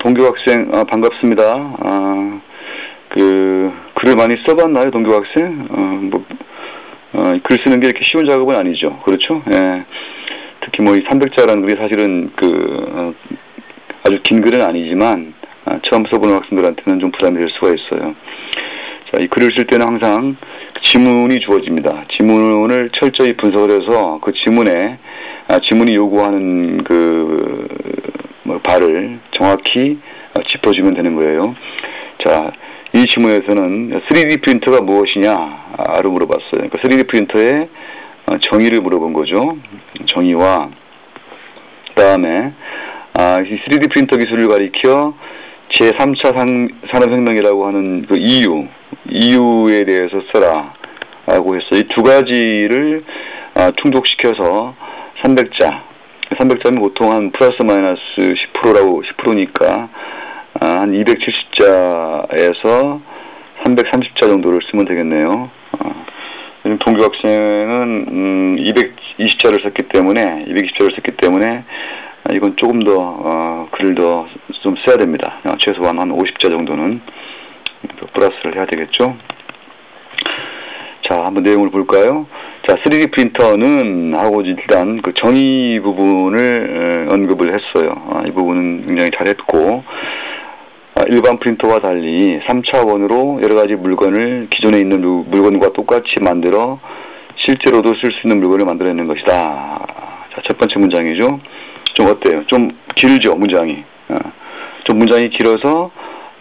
동교 학생 아, 반갑습니다. 아, 그 글을 많이 써봤나요, 동교 학생? 어, 뭐, 어, 글 쓰는 게 이렇게 쉬운 작업은 아니죠. 그렇죠? 예. 특히 뭐 이 300자라는 글이 사실은 그 어, 아주 긴 글은 아니지만 아, 처음 써보는 학생들한테는 좀 부담이 될 수가 있어요. 자, 이 글을 쓸 때는 항상 지문이 주어집니다. 지문을 철저히 분석을 해서 그 지문에 아, 지문이 요구하는 그 뭐, 발을 정확히 어, 짚어주면 되는 거예요. 자, 이 지문에서는 3D 프린터가 무엇이냐를 물어봤어요. 그러니까 3D 프린터의 어, 정의를 물어본 거죠. 정의와 그 다음에 아, 이 3D 프린터 기술을 가리켜 제3차 산업혁명이라고 하는 그 이유, 이유에 대해서 써라. 라고 했어요. 이 두 가지를 아, 충족시켜서 300자, 300자면 보통 한 플러스 마이너스 10%라고, 10%니까 아, 한 270자에서 330자 정도를 쓰면 되겠네요. 아, 동교 학생은 음, 220자를 썼기 때문에 220자를 썼기 때문에 이건 조금 더 어, 글을 더 좀 써야 됩니다. 어, 최소한 한 50자 정도는 플러스를 해야 되겠죠. 자, 한번 내용을 볼까요? 자, 3D 프린터는 하고 일단 그 정의 부분을 어, 언급을 했어요. 아, 이 부분은 굉장히 잘했고 아, 일반 프린터와 달리 3차원으로 여러 가지 물건을 기존에 있는 물건과 똑같이 만들어 실제로도 쓸 수 있는 물건을 만들어내는 것이다. 자, 첫 번째 문장이죠. 좀 어때요? 좀 길죠, 문장이. 어, 좀 문장이 길어서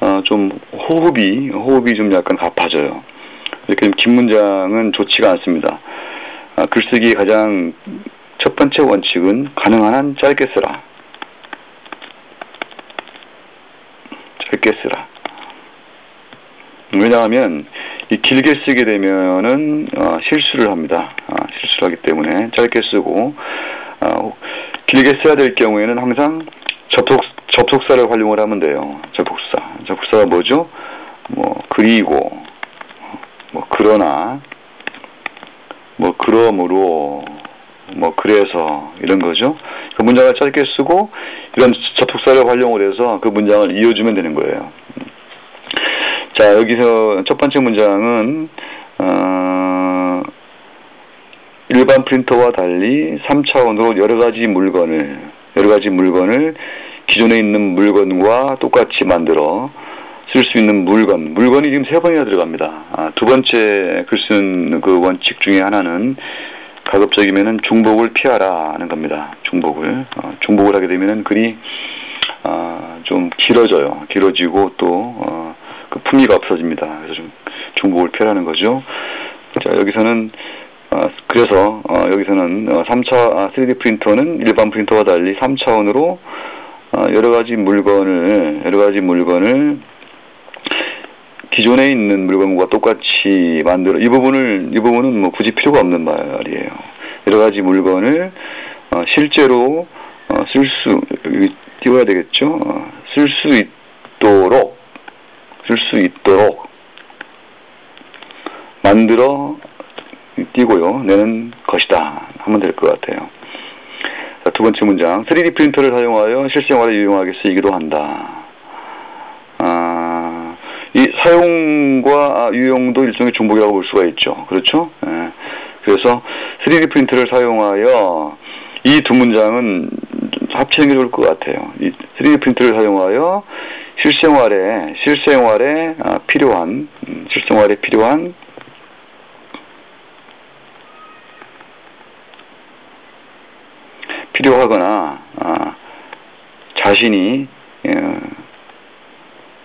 어, 좀 호흡이 호흡이 좀 약간 가파져요. 이렇게 긴 문장은 좋지가 않습니다. 아, 글쓰기의 가장 첫 번째 원칙은 가능한 한 짧게 쓰라. 짧게 쓰라. 왜냐하면 이 길게 쓰게 되면은 어, 실수를 합니다. 아, 실수를 하기 때문에 짧게 쓰고 어, 길게 써야 될 경우에는 항상 접속 접속사를 활용을 하면 돼요. 접속사. 접속사가 뭐죠? 뭐 그리고 뭐 그러나 뭐 그러므로 뭐 그래서 이런 거죠. 그 문장을 짧게 쓰고 이런 접속사를 활용을 해서 그 문장을 이어주면 되는 거예요. 자 여기서 첫 번째 문장은 어, 일반 프린터와 달리 3차원으로 여러 가지 물건을 여러 가지 물건을 기존에 있는 물건과 똑같이 만들어 쓸 수 있는 물건 물건이 지금 세 번이나 들어갑니다. 아, 두 번째 글 쓴 그 원칙 중에 하나는 가급적이면은 중복을 피하라는 겁니다. 중복을 어, 중복을 하게 되면은 글이 어, 좀 길어져요. 길어지고 또그 어, 풍미가 없어집니다. 그래서 좀 중복을 피하라는 거죠. 자 여기서는 어, 그래서 어, 여기서는 어, 3차 아, 3D 프린터는 일반 프린터와 달리 3차원으로 어, 여러 가지 물건을 여러 가지 물건을 기존에 있는 물건과 똑같이 만들어 이 부분을 이 부분은 뭐 굳이 필요가 없는 말이에요. 여러 가지 물건을 어, 실제로 어, 쓸수 띄워야 되겠죠. 어, 쓸수 있도록 쓸 수 있도록 만들어 띄고요 내는 것이다 하면 될 것 같아요. 자, 두 번째 문장 3D 프린터를 사용하여 실생활에 유용하게 쓰이기도 한다. 사용과 유용도 일종의 중복이라고 볼 수가 있죠. 그렇죠? 예. 그래서 3D 프린터를 사용하여 이 두 문장은 합치는 게 좋을 것 같아요. 이 3D 프린터를 사용하여 실생활에 실생활에 아, 필요한 음, 실생활에 필요한 필요하거나 아, 자신이 어,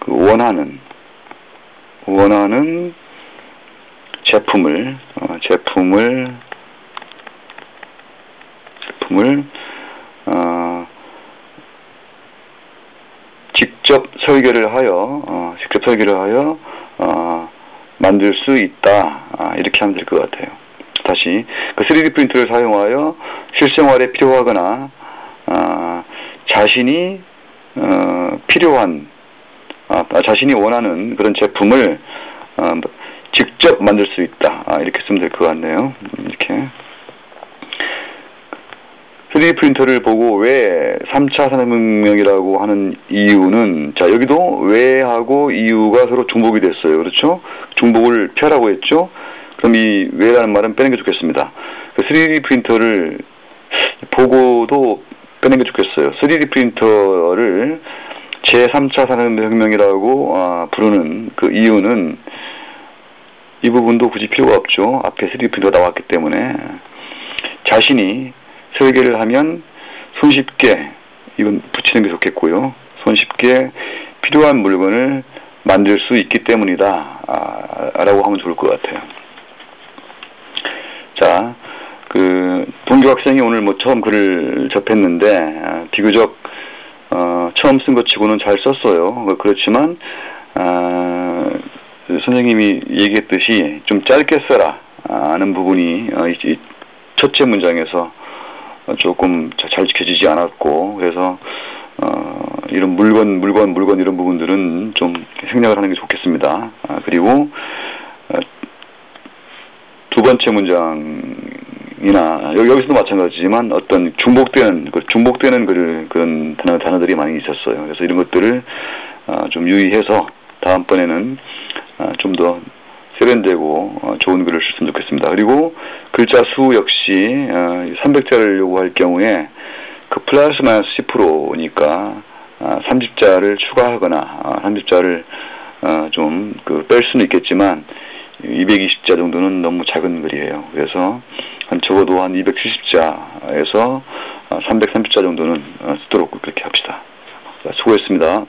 그 원하는 원하는 제품을 어, 제품을 제품을 어, 직접 설계를 하여 어, 직접 설계를 하여 어, 만들 수 있다 아, 이렇게 하면 될 것 같아요. 다시 그 3D 프린터를 사용하여 실생활에 필요하거나 어, 자신이 어, 필요한 아, 자신이 원하는 그런 제품을 어, 직접 만들 수 있다. 아, 이렇게 쓰면 될 것 같네요. 이렇게. 3D 프린터를 보고 왜 3차 산업혁명이라고 하는 이유는 자 여기도 왜하고 이유가 서로 중복이 됐어요. 그렇죠? 중복을 피하라고 했죠. 그럼 이 왜라는 말은 빼는 게 좋겠습니다. 그 3D 프린터를 보고도 빼는 게 좋겠어요. 3D 프린터를 제3차 산업혁명이라고 아, 부르는 그 이유는 이 부분도 굳이 필요가 없죠. 앞에 3D 프린터가 나왔기 때문에 자신이 설계를 하면 손쉽게 이건 붙이는 게 좋겠고요. 손쉽게 필요한 물건을 만들 수 있기 때문이다 아, 라고 하면 좋을 것 같아요. 자, 그 동교 학생이 오늘 뭐 처음 글을 접했는데 아, 비교적 어, 처음 쓴 것 치고는 잘 썼어요. 그렇지만 아, 선생님이 얘기했듯이 좀 짧게 써라 하는 부분이 어, 이, 첫째 문장에서 조금 잘 지켜지지 않았고 그래서 어, 이런 물건 물건 물건 이런 부분들은 좀 생략을 하는 게 좋겠습니다. 아, 그리고 어, 두 번째 문장 이나 여기서도 마찬가지지만 어떤 중복되는 그 중복되는 그, 그런 단어, 단어들이 많이 있었어요. 그래서 이런 것들을 어, 좀 유의해서 다음번에는 어, 좀더 세련되고 어, 좋은 글을 쓰면 좋겠습니다. 그리고 글자 수 역시 300자를 어, 요구할 경우에 그 플러스 마이너스 10%니까 30자를 추가하거나 30자를 좀그 뺄 수는 있겠지만 220자 정도는 너무 작은 글이에요. 그래서 한 적어도 한 270자에서 330자 정도는 쓰도록 그렇게 합시다. 수고했습니다.